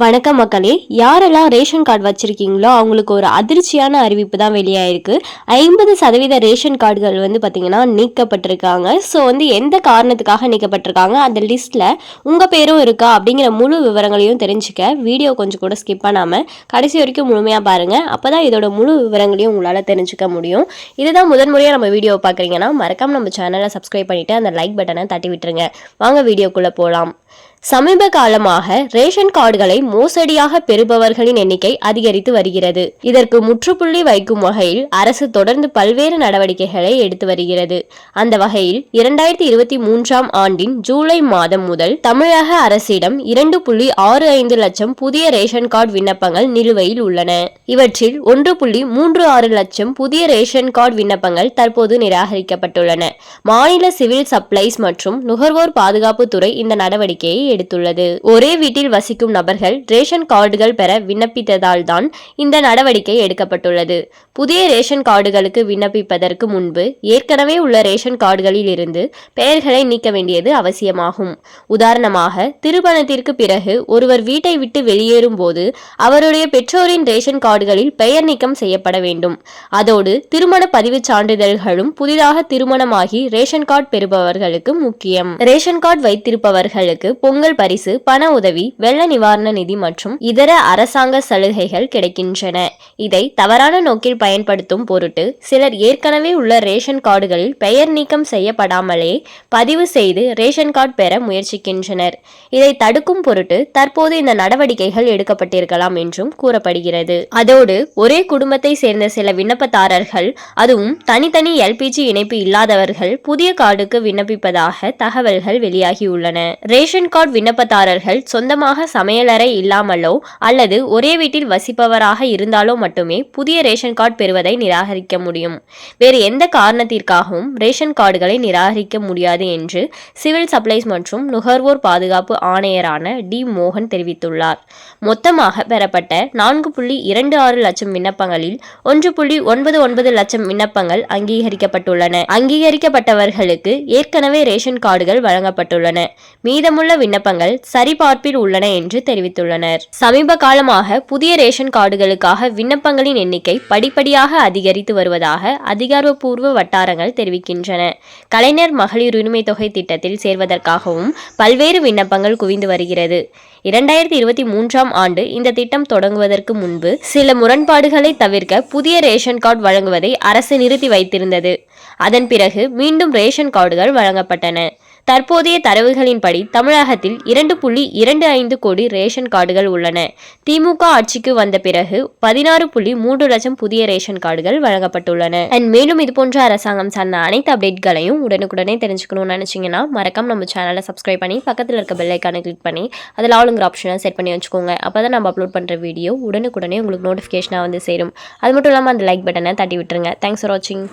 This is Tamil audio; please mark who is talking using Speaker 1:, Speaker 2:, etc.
Speaker 1: வணக்கம் மக்களே யாரெல்லாம் ரேஷன் கார்டு வச்சுருக்கீங்களோ அவங்களுக்கு ஒரு அதிர்ச்சியான அறிவிப்பு தான் வெளியாயிருக்கு. ஐம்பது சதவீத ரேஷன் கார்டுகள் வந்து பார்த்திங்கன்னா நீக்கப்பட்டிருக்காங்க. ஸோ வந்து எந்த காரணத்துக்காக நீக்கப்பட்டிருக்காங்க? அந்த லிஸ்ட்டில் உங்கள் பேரும் இருக்கா? அப்படிங்கிற முழு விவரங்களையும் தெரிஞ்சுக்க வீடியோ கொஞ்சம் கூட ஸ்கிப் பண்ணாமல் கடைசி வரைக்கும் முழுமையாக பாருங்கள் அப்போ தான் இதோட முழு விவரங்களையும் உங்களால் தெரிஞ்சுக்க முடியும். இதுதான் முதன்முறையாக நம்ம வீடியோ பார்க்குறீங்கன்னா மறக்காமல் நம்ம சேனலை சப்ஸ்கிரைப் பண்ணிவிட்டு அந்த லைக் பட்டனை தட்டி விட்டுருங்க. வாங்க வீடியோக்குள்ளே போகலாம் சமீப காலமாக ரேஷன் கார்டுகளை மோசடியாக பெறுபவர்களின் எண்ணிக்கை அதிகரித்து வருகிறது. இதற்கு முற்றுப்புள்ளி வைக்கும் வகையில் அரசு தொடர்ந்து பல்வேறு நடவடிக்கைகளை எடுத்து வருகிறது. அந்த வகையில் இரண்டாயிரத்தி இருபத்தி மூன்றாம் ஆண்டின் ஜூலை மாதம் முதல் தமிழக அரசிடம் இரண்டு புள்ளி ஆறு ஐந்து லட்சம் புதிய ரேஷன் கார்டு விண்ணப்பங்கள் நிலுவையில் உள்ளன. இவற்றில் ஒன்று புள்ளி மூன்று ஆறு லட்சம் புதிய ரேஷன் கார்டு விண்ணப்பங்கள் தற்போது நிராகரிக்கப்பட்டுள்ளன. மாநில சிவில் சப்ளைஸ் மற்றும் நுகர்வோர் பாதுகாப்புத்துறை இந்த நடவடிக்கையை எடுத்துள்ளது. ஒரே வீட்டில் வசிக்கும் நபர்கள் ரேஷன் கார்டுகள் பெற விண்ணப்பித்ததால் தான் இந்த நடவடிக்கை எடுக்கப்பட்டுள்ளது. புதிய ரேஷன் கார்டுகளுக்கு விண்ணப்பிப்பதற்கு முன்பு ஏற்கனவே உள்ள ரேஷன் கார்டுகளில் இருந்து பெயர்களை நீக்க வேண்டியது அவசியமாகும். உதாரணமாக திருமணத்திற்கு பிறகு ஒருவர் வீட்டை விட்டு வெளியேறும் போது அவருடைய பெற்றோரின் ரேஷன் கார்டுகளில் பெயர் நீக்கம் செய்யப்பட வேண்டும். அதோடு திருமண பதிவு சான்றிதழ்களும் புதிதாக திருமணமாகி ரேஷன் கார்டு பெறுபவர்களுக்கு முக்கியம். ரேஷன் கார்டு வைத்திருப்பவர்களுக்கு பொங்கல் பொங்கல் பரிசு பண உதவி வெள்ள நிவாரண நிதி மற்றும் இதர அரசாங்க சலுகைகள் கிடைக்கின்றன. இதை தவறான நோக்கில் பயன்படுத்தும் பொருட்டு சிலர் ஏற்கனவே உள்ள ரேஷன் கார்டுகளில் பெயர் நீக்கம் செய்யப்படாமலே பதிவு செய்து ரேஷன் கார்டு பெற முயற்சிக்கின்றனர். இதை தடுக்கும் பொருட்டு தற்போது இந்த நடவடிக்கைகள் எடுக்கப்பட்டிருக்கலாம் என்றும் கூறப்படுகிறது. அதோடு ஒரே குடும்பத்தை சேர்ந்த சில விண்ணப்பதாரர்கள் அதுவும் தனித்தனி எல்பிஜி இணைப்பு இல்லாதவர்கள் புதிய கார்டுக்கு விண்ணப்பிப்பதாக தகவல்கள் வெளியாகியுள்ளன. ரேஷன் கார்டு விண்ணப்பதாரர்கள் சொந்தமாக சமையலறை இல்லாமலோ அல்லது ஒரே வீட்டில் வசிப்பவராக இருந்தாலோ மட்டுமே புதிய ரேஷன் கார்டு பெறுவதை நிராகரிக்க முடியும். வேறு எந்த காரணத்திற்காகவும் ரேஷன் கார்டுகளை நிராகரிக்க முடியாது என்று சிவில் சப்ளைஸ் மற்றும் நுகர்வோர் பாதுகாப்பு ஆணையரான டி. மோகன் தெரிவித்துள்ளார். மொத்தமாக பெறப்பட்ட நான்கு புள்ளி இரண்டு ஆறு லட்சம் விண்ணப்பங்களில் ஒன்று புள்ளி ஒன்பது ஒன்பது லட்சம் விண்ணப்பங்கள் அங்கீகரிக்கப்பட்டுள்ளன. அங்கீகரிக்கப்பட்டவர்களுக்கு ஏற்கனவே ரேஷன் கார்டுகள் வழங்கப்பட்டுள்ளன. மீதமுள்ள விண்ணப்ப விண்ணப்பங்கள் சரிபார்ப்பில் உள்ளன என்று தெரிவித்துள்ளனர். சமீப காலமாக புதிய ரேஷன் கார்டுகளுக்காக விண்ணப்பங்களின் எண்ணிக்கை படிப்படியாக அதிகரித்து வருவதாக அதிகாரப்பூர்வ வட்டாரங்கள் தெரிவிக்கின்றன. கலைஞர் மகளிர் உரிமை தொகை திட்டத்தில் சேர்வதற்காகவும் பல்வேறு விண்ணப்பங்கள் குவிந்து வருகிறது. இரண்டாயிரத்தி இருபத்தி மூன்றாம் ஆண்டு இந்த திட்டம் தொடங்குவதற்கு முன்பு சில முரண்பாடுகளை தவிர்க்க புதிய ரேஷன் கார்டு வழங்குவதை அரசு நிறுத்தி வைத்திருந்தது. அதன் பிறகு மீண்டும் ரேஷன் கார்டுகள் வழங்கப்பட்டன. தற்போதைய தரவுகளின்படி தமிழகத்தில் இரண்டு புள்ளி இரண்டு ஐந்து கோடி ரேஷன் கார்டுகள் உள்ளன. திமுக ஆட்சிக்கு வந்த பிறகு பதினாறு புள்ளி மூன்று லட்சம் புதிய ரேஷன் கார்டுகள் வழங்கப்பட்டுள்ளன. அண்ட் மேலும் இது போன்ற அரசாங்கம் சார்ந்த அனைத்து அப்டேட்களையும் உடனுக்குடனே தெரிஞ்சுக்கணும்னு நினைச்சீங்கன்னா மறக்காம நம்ம சேனலை சப்ஸ்கிரைப் பண்ணி பக்கத்தில் இருக்க பெல்லைக்கான கிளிக் பண்ணி அதில் ஆளுங்கிற ஆப்ஷனை செட் பண்ணி வச்சுக்கோங்க. அப்போ தான் நம்ம அப்லோட் பண்ணுற வீடியோ உடனுக்குடனே உங்களுக்கு நோட்டிஃபிகேஷனாக வந்து சேரும். அது மட்டும் இல்லாமல் அந்த லைக் பட்டனை தட்டி விட்டுருங்க. தேங்க்ஸ் ஃபார் வாட்சிங்